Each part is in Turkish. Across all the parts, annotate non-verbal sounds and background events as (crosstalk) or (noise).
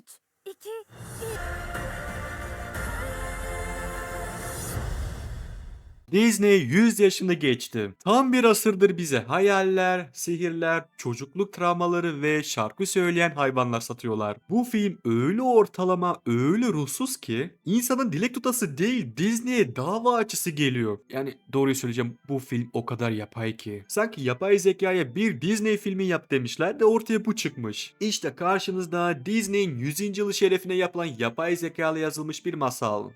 3, 2, 1. Disney 100 yaşını geçti. Tam bir asırdır bize hayaller, sihirler, çocukluk travmaları ve şarkı söyleyen hayvanlar satıyorlar. Bu film öyle ortalama, öyle ruhsuz ki insanın dilek tutası değil Disney'e dava açısı geliyor. Yani doğruyu söyleyeceğim bu film o kadar yapay ki. Sanki yapay zekaya bir Disney filmi yap demişler de ortaya bu çıkmış. İşte karşınızda Disney'in 100. yılı şerefine yapılan yapay zekalı yazılmış bir masal.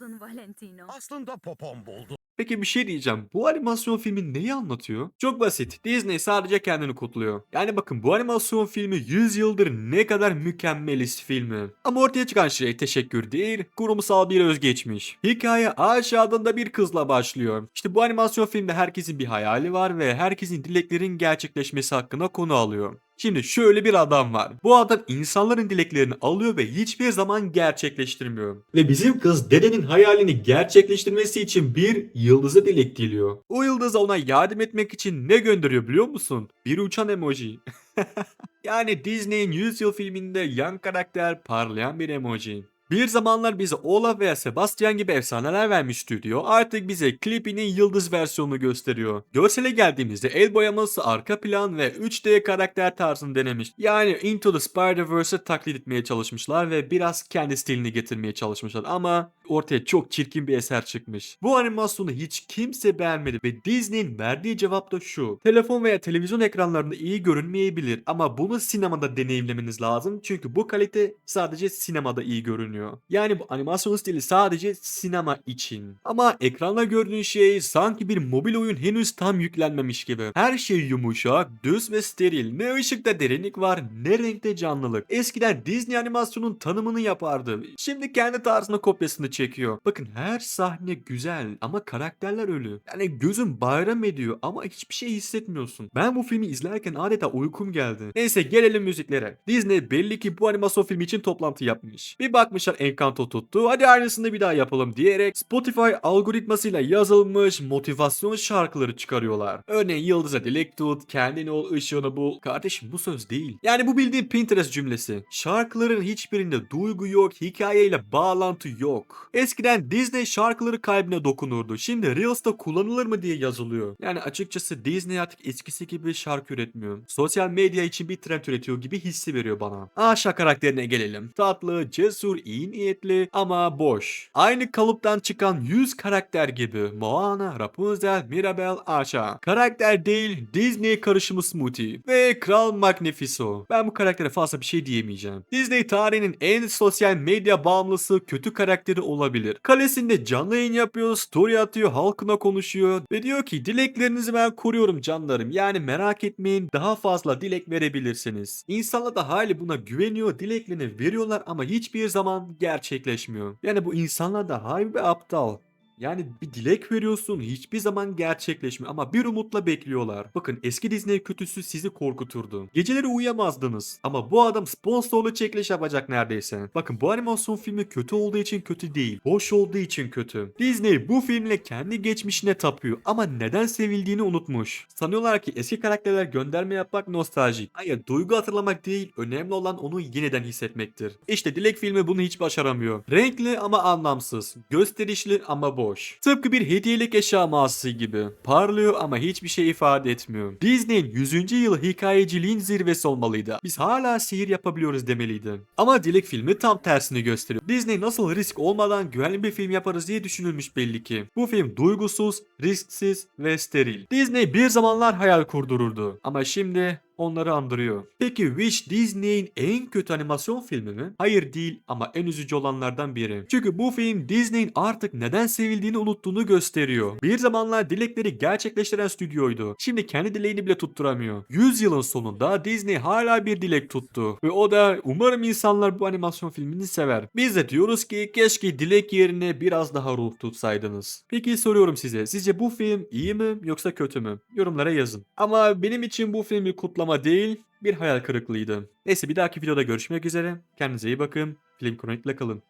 Buldun Valentino. Aslında popom buldu. Peki bir şey diyeceğim. Bu animasyon filmi neyi anlatıyor? Çok basit. Disney sadece kendini kutluyor. Yani bakın bu animasyon filmi 100 yıldır ne kadar mükemmeliz filmi. Ama ortaya çıkan şey teşekkür değil, kurumsal bir özgeçmiş. Hikaye Ayşe adında bir kızla başlıyor. İşte bu animasyon filmde herkesin bir hayali var ve herkesin dileklerin gerçekleşmesi hakkında konu alıyor. Şimdi şöyle bir adam var. Bu adam insanların dileklerini alıyor ve hiçbir zaman gerçekleştirmiyor. Ve bizim kız dedenin hayalini gerçekleştirmesi için bir yıldızı dilek diliyor. O yıldız ona yardım etmek için ne gönderiyor biliyor musun? Bir uçan emoji. (laughs) yani Disney'in 100 yıl filminde yan karakter parlayan bir emoji. Bir zamanlar bize Olaf veya Sebastian gibi efsaneler vermiş stüdyo artık bize Clippy'nin yıldız versiyonunu gösteriyor. Görsele geldiğimizde el boyaması, arka plan ve 3D karakter tarzını denemiş. Yani Into the Spider-Verse'ı taklit etmeye çalışmışlar ve biraz kendi stilini getirmeye çalışmışlar ama ortaya çok çirkin bir eser çıkmış. Bu animasyonu hiç kimse beğenmedi ve Disney'in verdiği cevap da şu. Telefon veya televizyon ekranlarında iyi görünmeyebilir ama bunu sinemada deneyimlemeniz lazım çünkü bu kalite sadece sinemada iyi görünüyor. Yani bu animasyon stili sadece sinema için. Ama ekranda gördüğün şey sanki bir mobil oyun henüz tam yüklenmemiş gibi. Her şey yumuşak, düz ve steril. Ne ışıkta derinlik var ne renkte canlılık. Eskiden Disney animasyonun tanımını yapardı. Şimdi kendi tarzına kopyasını çekiyor. Bakın her sahne güzel ama karakterler ölü. Yani gözün bayram ediyor ama hiçbir şey hissetmiyorsun. Ben bu filmi izlerken adeta uykum geldi. Neyse gelelim müziklere. Disney belli ki bu animasyon filmi için toplantı yapmış. Bir bakmışlar Encanto tuttu. Hadi aynısını bir daha yapalım diyerek Spotify algoritmasıyla yazılmış motivasyon şarkıları çıkarıyorlar. Örneğin Yıldız'a dilek tut, kendini ol, ışığını bul. Kardeşim bu söz değil. Yani bu bildiğin Pinterest cümlesi. Şarkıların hiçbirinde duygu yok, hikayeyle bağlantı yok. Eskiden Disney şarkıları kalbine dokunurdu. Şimdi Reels'ta kullanılır mı diye yazılıyor. Yani açıkçası Disney artık eskisi gibi şarkı üretmiyor. Sosyal medya için bir trend üretiyor gibi hissi veriyor bana. Aşağı karakterine gelelim. Tatlı, cesur, iyi niyetli ama boş. Aynı kalıptan çıkan 100 karakter gibi. Moana, Rapunzel, Mirabel, Asha. Karakter değil, Disney karışımı Smoothie. Ve Kral Magnifico. Ben bu karaktere fazla bir şey diyemeyeceğim. Disney tarihinin en sosyal medya bağımlısı kötü karakteri olabilir. Kalesinde canlı yayın yapıyor, story atıyor, halkına konuşuyor ve diyor ki dileklerinizi ben koruyorum canlarım. Yani merak etmeyin daha fazla dilek verebilirsiniz. İnsanlar da hali buna güveniyor, dileklerini veriyorlar ama hiçbir zaman gerçekleşmiyor. Yani bu insanlar da hali bir aptal. Yani bir dilek veriyorsun hiçbir zaman gerçekleşmiyor ama bir umutla bekliyorlar. Bakın eski Disney kötüsü sizi korkuturdu. Geceleri uyuyamazdınız ama bu adam sponsorlu çekiliş yapacak neredeyse. Bakın bu animasyon filmi kötü olduğu için kötü değil. Boş olduğu için kötü. Disney bu filmle kendi geçmişine tapıyor ama neden sevildiğini unutmuş. Sanıyorlar ki eski karakterler gönderme yapmak nostaljik. Hayır duygu hatırlamak değil önemli olan onu yeniden hissetmektir. İşte Dilek filmi bunu hiç başaramıyor. Renkli ama anlamsız. Gösterişli ama boş. Tıpkı bir hediyelik eşya mağazası gibi. Parlıyor ama hiçbir şey ifade etmiyor. Disney'in 100. yılı hikayeciliğin zirvesi olmalıydı. Biz hala sihir yapabiliyoruz demeliydi. Ama Dilek filmi tam tersini gösteriyor. Disney nasıl risk olmadan güvenli bir film yaparız diye düşünülmüş belli ki. Bu film duygusuz, risksiz ve steril. Disney bir zamanlar hayal kurdururdu. Ama şimdi onları andırıyor. Peki Wish Disney'in en kötü animasyon filmi mi? Hayır değil ama en üzücü olanlardan biri. Çünkü bu film Disney'in artık neden sevildiğini unuttuğunu gösteriyor. Bir zamanlar dilekleri gerçekleştiren stüdyoydu. Şimdi kendi dileğini bile tutturamıyor. 100 yılın sonunda Disney hala bir dilek tuttu. Ve o da umarım insanlar bu animasyon filmini sever. Biz de diyoruz ki keşke dilek yerine biraz daha ruh tutsaydınız. Peki soruyorum size. Sizce bu film iyi mi yoksa kötü mü? Yorumlara yazın. Ama benim için bu film bir kutlama değil bir hayal kırıklığıydı. Neyse bir dahaki videoda görüşmek üzere. Kendinize iyi bakın. Film Kronik'le kalın.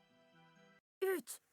3, 2, 1.